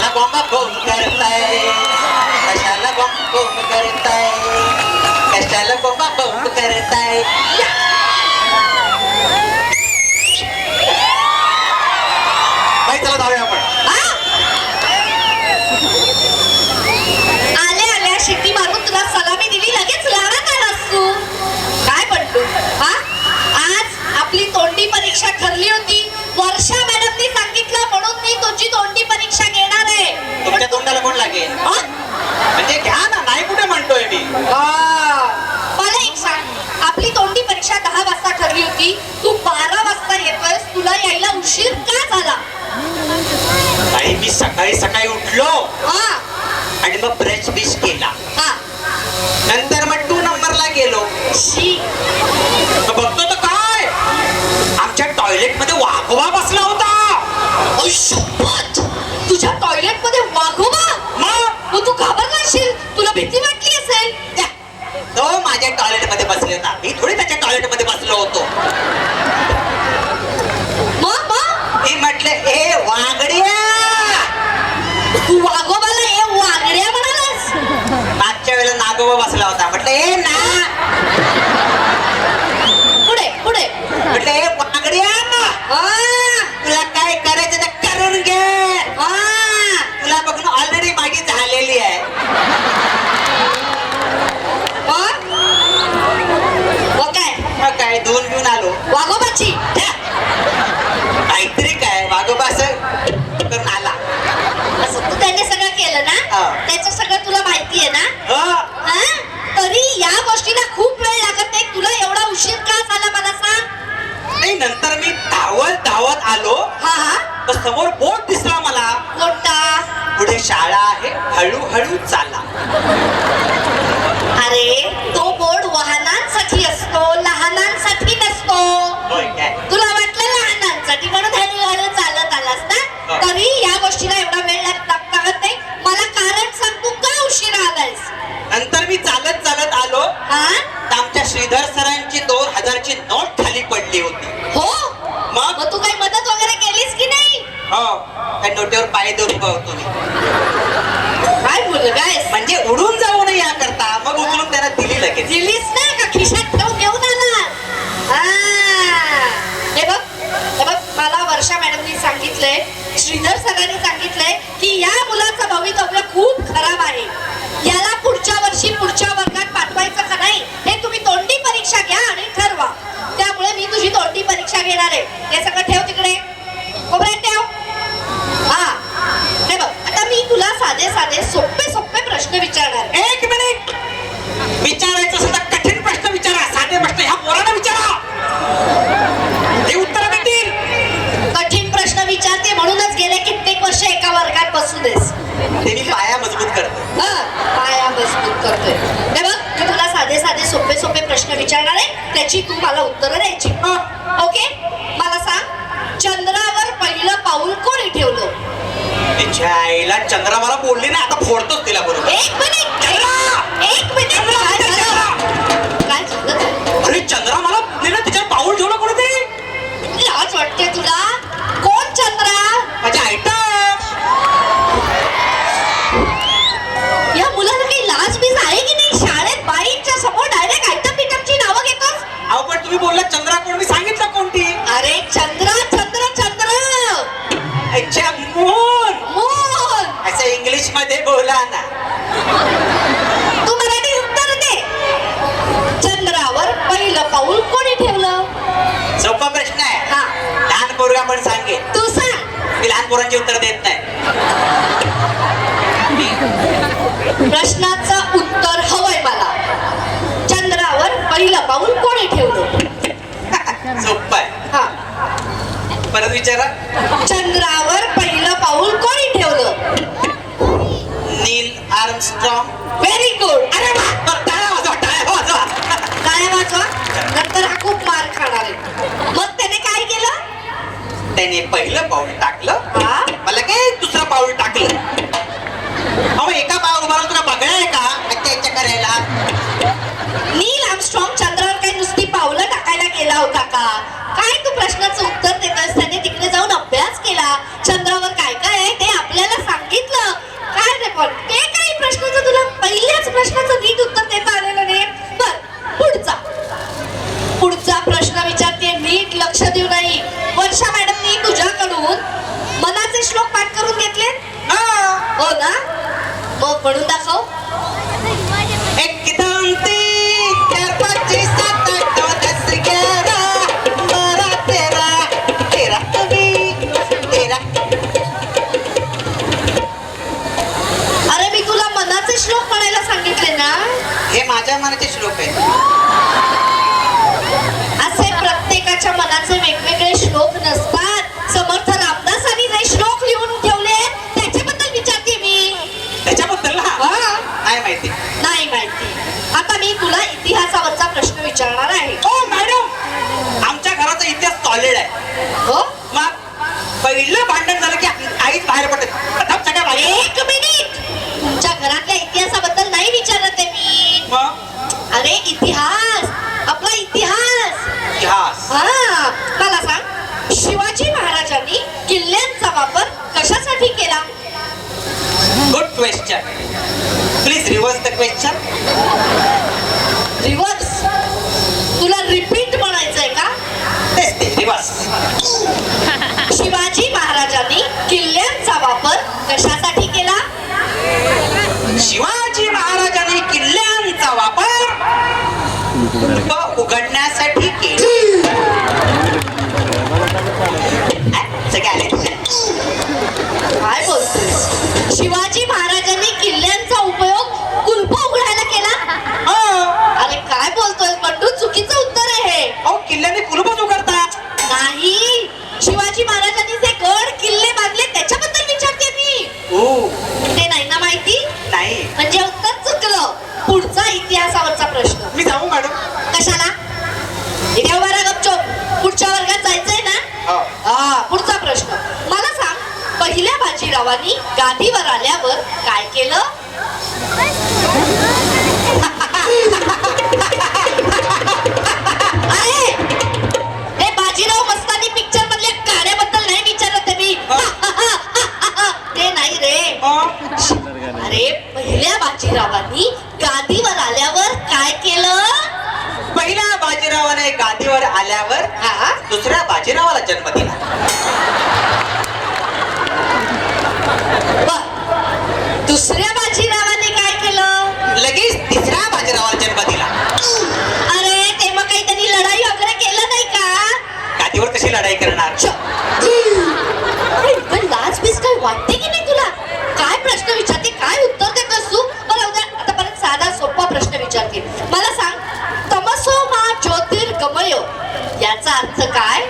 कशाला बोंबा फोन करताय? कशाला बोंबा फोन करताय? कशाला बोंबा फोन करताय? बाई चला आल्या आल्या शिट्टी मारून तुला सलामी दिली लगेच लाडा का रस्तू काय म्हणतो हा? आज आपली तोंडी परीक्षा ठरली होती. वर्षा मॅडमनी सांगितलं मी तुझी तोंडी परीक्षा घेणार आहे. तुमच्या तोंडाला कोण लागेल? म्हणजे घ्या ना नाही कुठे म्हणतोय मी. मला एक सांग. आपली तोंडी परीक्षा दहा वाजता ठरली होती. तू बारा वाजता येतोयस. तुला यायला उशीर का झाला? ताई मी सकाळी सकाळी उठलो. हा. आणि मग ब्रश बिश केला हा नंतर मग टू नंबरला गेलो शी तर बघतो तर काय आमच्या टॉयलेटमध्ये वाघोबा बसला होता ओय शपथ तुझ्या टॉयलेटमध्ये वाघोबा मग मग तू घाबरला असेल तुला भीती वाटली असेल त्या, तो माझ्या टॉयलेटमध्ये बसले होता मी थोडी त्याच्या टॉयलेटमध्ये बसलो होतो मग मग मी म्हटलं ए वागड्या तू वाघोबाला ए वागड्या म्हणालास मागच्या वेळेला नागोबा बसला होता म्हटलं ए ना पुढे पुढे म्हटलं ए वागड्या हा, त्या नोटीवर पाय उभा होतो मी काय? म्हणजे उडून जाऊ नये याकरता. मग उचलून त्याला दिली लगेच. दिलीच ना का? खिशात ठेवून घेऊन आला हे. बघ हे बघ मला वर्षा मॅडमनी सांगितलंय श्रीधर सरांनी सांगितलंय की या मुलाचं भवितव्य खूप खराब आहे. याला पुढच्या वर्षी पुढच्या वर्गात पाठवायचं का नाही हे तुम्ही तोंडी परीक्षा घ्या आणि ठरवा. त्यामुळे मी तुझी तोंडी परीक्षा घेणार आहे. हे सगळं ठेव तिकडे. ठेव हा हे बघ आता मी तुला साधे साधे सोपे सोपे प्रश्न विचारणार. एक मिनिट. विचारायचं असेल तर कठीण प्रश्न विचारा. साधे प्रश्न ह्या पोरांना विचारा. ते उत्तर देतील. कठीण प्रश्न विचारते म्हणूनच गेले कित्येक वर्ष एका वर्गात बसू देस ते मी पाया मजबूत करतो. हं, पाया मजबूत करतोय. बघ मी तुला साधे साधे सोपे सोपे प्रश्न विचारणार आहे त्याची तू मला उत्तरं द्यायची. ओके? मला सांग चंद्रावर पहिलं पाऊल कोणी तिच्या आईला चंद्रा मला बोलली ना आता फोडतोच तिला बरोबर. एक मिनिट! एक मिनिट. प्रश्नाचं उत्तर हवंय मला. चंद्रावर पहिलं पाऊल कोणी ठेवलं? सोपं आहे. हा. परत विचारा. चंद्रावर पहिलं पाऊल कोणी ठेवलं? नील आर्मस्ट्रॉंग. व्हेरी गुड अरे टाळ्या वाजवा टाळ्या वाजवा. नंतर हा खूप मार खाणार आहे. मग त्याने काय केलं? त्याने पहिलं पाऊल टाकलं. uh, विचारणार आहे. हो मॅडम. आमच्या घराचा इतिहास सॉलिड आहे. हो? मग पहिलं भांडण झालं की आईच बाहेर पडते. सगळ्या एक मिनिट. तुमच्या घरातल्या इतिहासाबद्दल नाही विचारत आहे मी. मग? अरे इतिहास. आपला इतिहास. इतिहास. हा. मला सांग शिवाजी महाराजांनी किल्ल्यांचा वापर कशासाठी केला? Good question please reverse the question reverse बाजीरावाला जन्म दिला. दुसऱ्या बाजीरावाने काय केलं? लगेच तिसऱ्या बाजीरावाला जन्म दिला. अरे ते मग काही त्यांनी लढाई वगैरे केलं नाही का? गादीवर कशी लढाई करणार? पण लाज बीज काय वाटते की नाही तुला? काय प्रश्न विचारते? काय उत्तर देतोस तू? बरं उद्या आता परत साधा सोपा प्रश्न विचारते. मला सांग तमसो मा ज्योतिर्गमय. याचा अर्थ काय?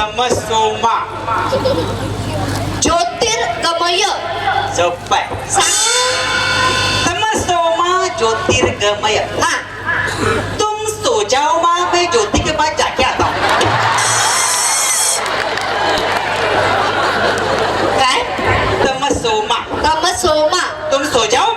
तमसोमा ज्योतिर्गमय सोप्प आहे सांग तमसोमा ज्योतिर्गमय हा तुम सो जाओ माँ मैं ज्योति के पास जाके आता हूँ काय तमसोमा तमसोमा तुम सो जाओ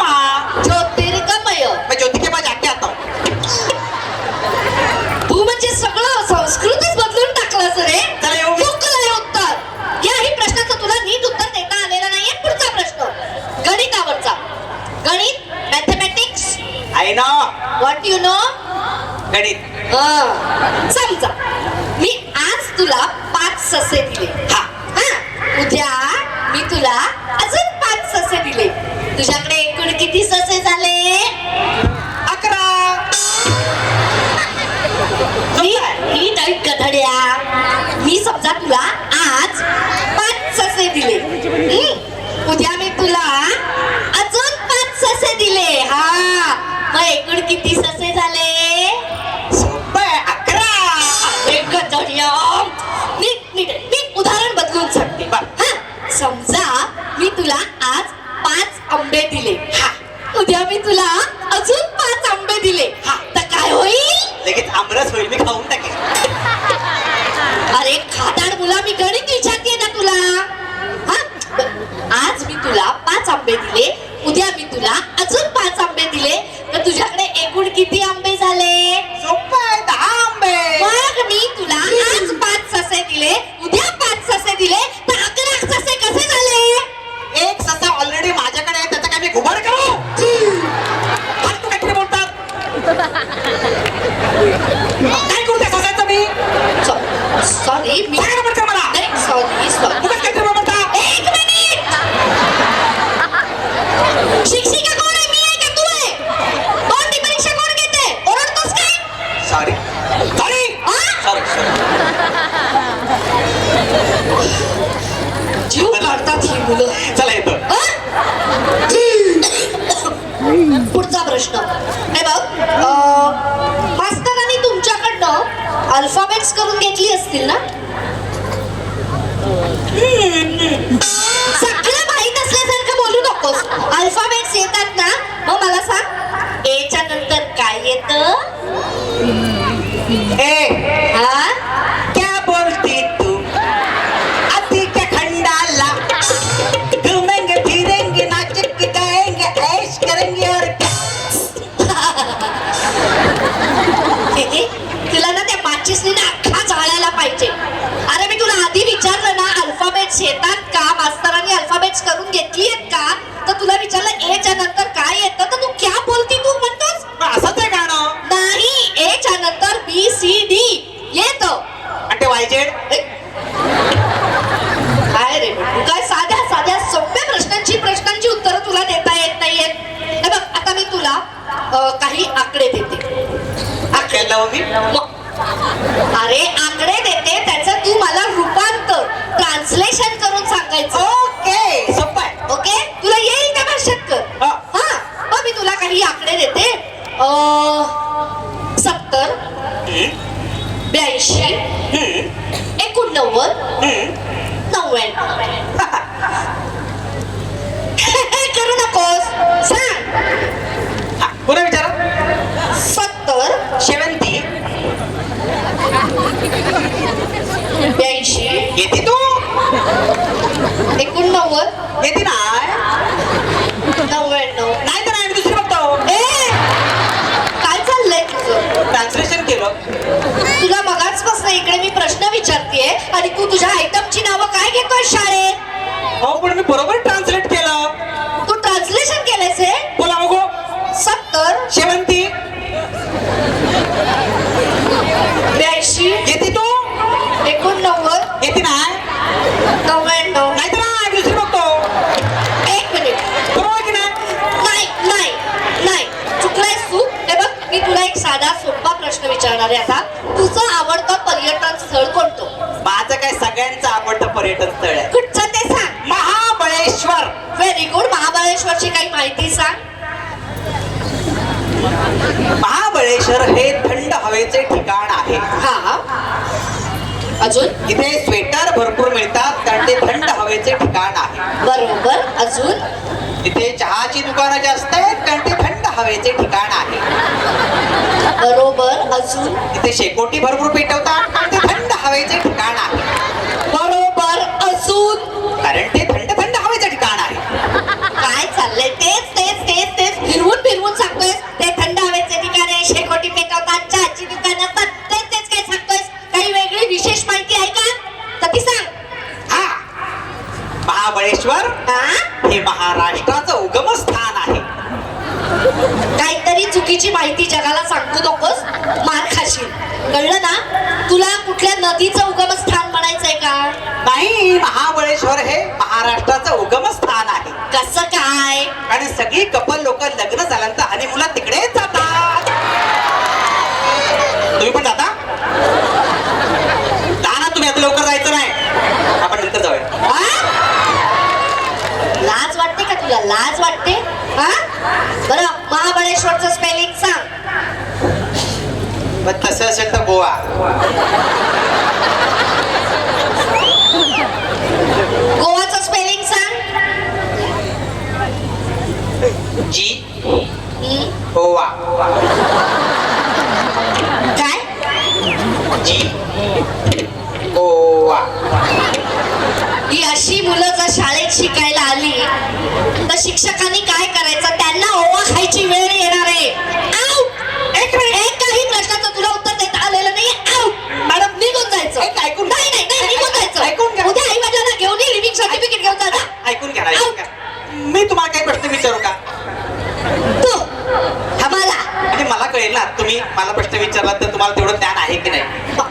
यू नो गणित समजा मी आज तुला पाच ससे दिले. हा. हा. उद्या मी तुला अजून पाच ससे दिले. तुझ्याकडे एकूण किती ससे झाले? अकरा. मी टाईप गधड्या. मी समजा तुला आज पाच ससे दिले. हं? उद्या मी तुला अजून पाच ससे दिले. हा. मग एकूण किती मी तुला अजून पाच आंबे दिले. हा तर काय होईल? लगेच आमरस होईल मी खाऊन टाकेन. अरे खादाड मुला मी गणित विचारते ना तुला. हा? आज मी तुला पाच आंबे दिले उद्या मी तुला अजून पाच आंबे दिले तर तुझ्याकडे एकूण मुलं चला येतो पुढचा प्रश्न हे बघ अं, मास्तरांनी तुमच्याकडनं अल्फाबेट्स करून घेतली असतील ना? सगळं माहीत असल्यासारखं बोलू नकोस. अल्फाबेट्स येतात ना? मग मला सांग. एच्या नंतर काय येतं? बी सी डी येत ते. वायजेड काय रे? काय साध्या साध्या सोप्या प्रश्नांची प्रश्नांची उत्तरं तुला देता येत नाहीयेत? हे बघ आता मी तुला अं, काही आकडे देते. आकडे मी मग अरे आकडे देते त्याचं तू मला रूपांतर ट्रान्सलेशन करून सांगायचं. ओके सोपं आहे. ओके? तुला येईल त्या भाषेत कर? हा. हा. मग मी तुला काही आकडे देते. अं, सत्तर ब्याऐंशी एकोणनव्वद. नव्याण्णव करू नकोस सांग पुन्हा विचारा सत्तर शेवंती ब्याऐंशी येते तू एकोणनव्वद येते नाही नव्याण्णव नाही तर नाही मी दुसरी बघतो ए काय चाललंय तुझं ट्रान्सलेशन केलं तुला मगाचपासून इकडे मी प्रश्न विचारतेय आणि तू तुझ्या आयटमची नावं काय घेतोय शाळेत? हो पण मी बरोबर ट्रान्सलेट केलं. तू ट्रान्सलेशन केलंयस हे? बोला बघू सत्तर. शेवंती. ब्याऐंशी. येते तू? एकोणनव्वद. येते नाही नव्याण्णव. नाही तर नाही मी दुसरी बघतो. एक मिनिट. बरोबर की नाही? नाही नाही नाही. चुकलायस तू हे बघ मी तुला एक साधा सोपा प्रश्न विचारणार आहे आता तुझं आवडतं पर्यटन स्थळ कोणतं माझं काय सगळ्यांचं आवडतं पर्यटन स्थळ आहे. कुठचं ते सांग. महाबळेश्वर. व्हेरी गुड महाबळेश्वरची काही माहिती सांग. महाबळेश्वर हे थंड हवेचे ठिकाण आहे. हा. अजून? इथे स्वेटर भरपूर मिळतात कारण ते थंड हवेचे ठिकाण आहे. बरोबर. अजून? इथे चहाची दुकानं जास्त आहेत कारण ते थंड हवेचे ठिकाण आहे. बरोबर. अजून? इथे शेकोटी भरपूर पेटवतात कारण ते थंड हवेचे ठिकाण आहे. अजून तुला लाज वाटते? हा? बरं महाबळेश्वरचं स्पेलिंग सांग. मग तसं असेल तर गोवा. गोवाचं स्पेलिंग सांग. जी? गोवा. काय? जी. गोवा. ही अशी मुलं जर शाळेत शिकायला आली तर शिक्षकांनी काय करायचं? त्यांना ओवा खायची वेळ येणार आहे! एक एकही प्रश्नाचं तुला उत्तर देता आलेलं नाही आउट मॅडम निघून जायचं. एक ऐकून- नाही नाही नाही निघून जायचं. ऐकून घ्या. उद्या आई वडिलांना घेऊन ये लिव्हिंग सर्टिफिकेट घेऊन जा. जा. ऐकून घ्या मी तुम्हाला काही प्रश्न विचारू का? तू आम्हाला. म्हणजे मला कळेल ना तुम्ही मला प्रश्न विचारला तर तुम्हाला तेवढं ज्ञान आहे की नाही?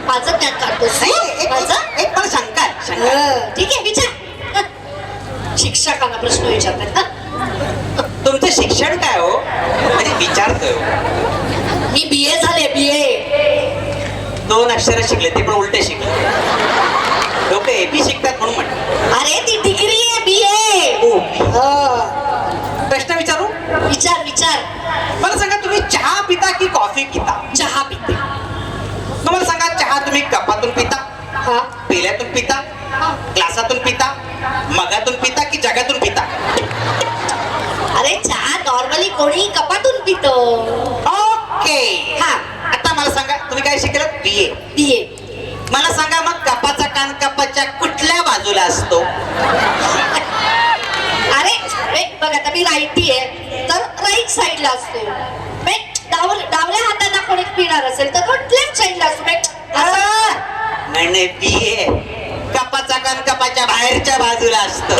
माझं ज्ञान काढतोस. प्रश्न विचारतात तुमचं शिक्षण काय हो? म्हणजे विचारतोय हो. मी बी ए झाले बी ए दोन अक्षर शिकले ते पण उलटे शिकले. लोक ए बी शिकतात म्हणून म्हटलं. अरे ती डिग्री आहे बी ए प्रश्न विचारू? विचार विचार. मला सांगा तुम्ही चहा पिता की कॉफी पिता? चहा पिते. तुम्हाला सांगा चहा तुम्ही कपातून पिता? हा. पेल्यातून पिता? ग्लासातून पिता? मगातून पिता की जगातून पिता? अरे चहा नॉर्मली कोणी कपातून पितो. ओके हा. आता मला सांगा तुम्ही काय शिकलं बीए बिये मला सांगा मग कपाचा कान कपाच्या कुठल्या बाजूला असतो? अरे बघ आता मी राईटी आहे तर राईट साईडला असतो. डाव डावल्या हाताना कोणी पिणार असेल तर तो लेफ्ट साईडला असतो बे, असं. कपाचा कान कपाच्या बाहेरच्या बाजूला असतो.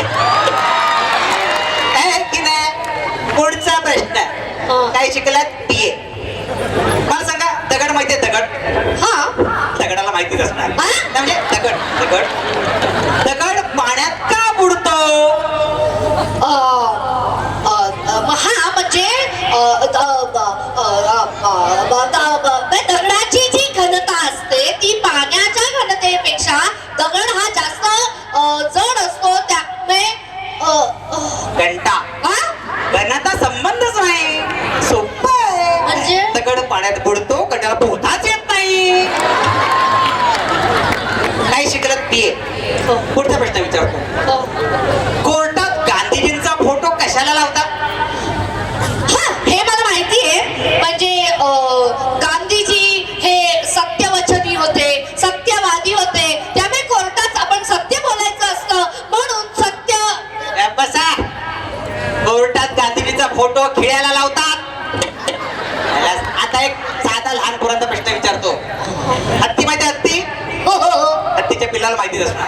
है की नाही? पुढचा प्रश्न. काय शिकलात? बीए मला सांगा दगड माहितीये दगड? हा. दगडाला माहितीच असणार. म्हणजे दगड दगड दगड पाण्यात का बुडतो अ, अ, अ, म- हा म्हणजे अ, द- ब- अ, अ, अ, ब- द- ब- बे, दगडाची जी घनता असते ती पाण्याच्या घनतेपेक्षा दगड हा जास्त अ, जड असतो त्यामुळे अ, अ, घंटा हा? घनाचा संबंधच नाही सोपं आहे म्हणजे? दगड पाण्यात बुडतो कड्याला पोहताच येत नाही काय शिकलत बीए हो, पुढचा प्रश्न विचारतो हो. कोर्टात गांधीजींचा फोटो कशाला लावतात हा, हे मला माहिती आहे म्हणजे अ, गांधीजी हे सत्यवचनी होते सत्यवादी होते त्यामुळे कोर्टात आपण सत्य बोलायचं असतं म्हणून सत्य ए, बसा कोर्टात गांधीजींचा फोटो खेळायला लावतात. आता एक साधा लहान पोरांचा प्रश्न विचारतो. हत्ती माहिती हत्ती? हो हो हो. हत्तीच्या पिल्लाला माहिती असणार.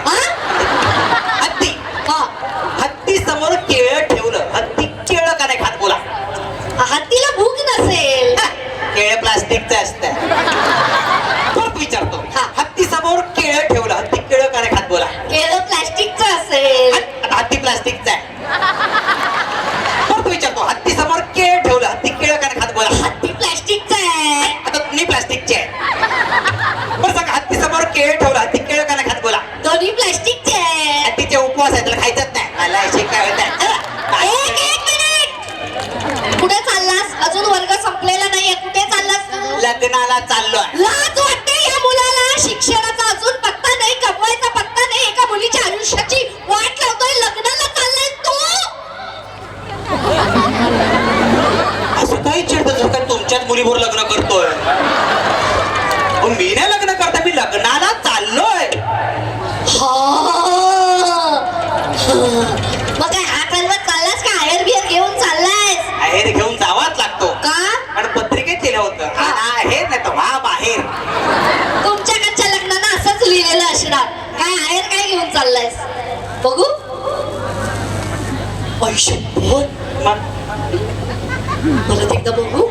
परत एकदा बघू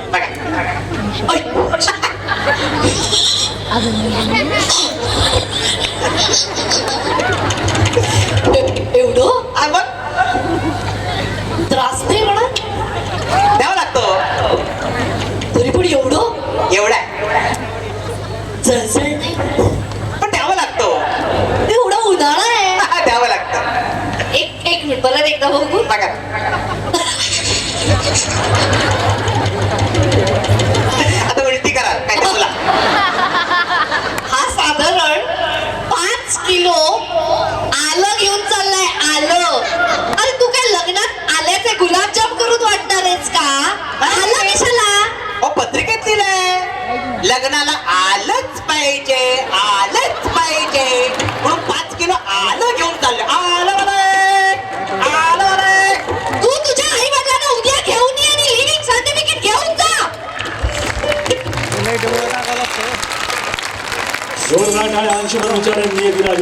एवढं आ, मग त्रास नाही म्हणा द्यावं लागतो तरी पण एवढं एवढा नाही पण द्यावं लागतो एवढं उन्हाळा आहे द्यावं लागतं एक एक मिनिट परत एकदा बघू बघा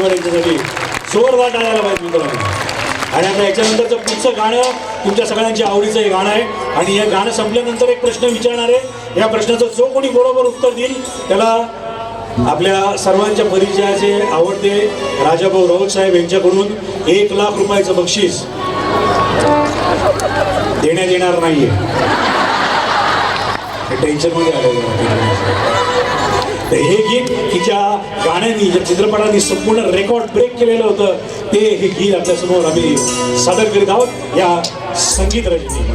विचारांनी येतील राजवाड यांच्यासाठी जोरदार पाहिजे मित्रांनो. आणि आता याच्यानंतरचं पुढचं गाणं तुमच्या सगळ्यांच्या आवडीचं हे गाणं आहे. आणि हे गाणं संपल्यानंतर एक प्रश्न विचारणार आहे. या प्रश्नाचं जो कोणी बरोबर उत्तर देईल त्याला आपल्या सर्वांच्या परिचयाचे आवडते राजाभाऊ राऊत साहेब यांच्याकडून एक लाख रुपयाचं बक्षीस देण्यात येणार नाहीये. टेन्शनमध्ये आलेलं तर हे गीत तिच्या गाण्यांनी ज्या चित्रपटांनी संपूर्ण रेकॉर्ड ब्रेक केलेलं होतं ते हे गीत आपल्यासमोर आम्ही सादर करीत आहोत या संगीत रजनी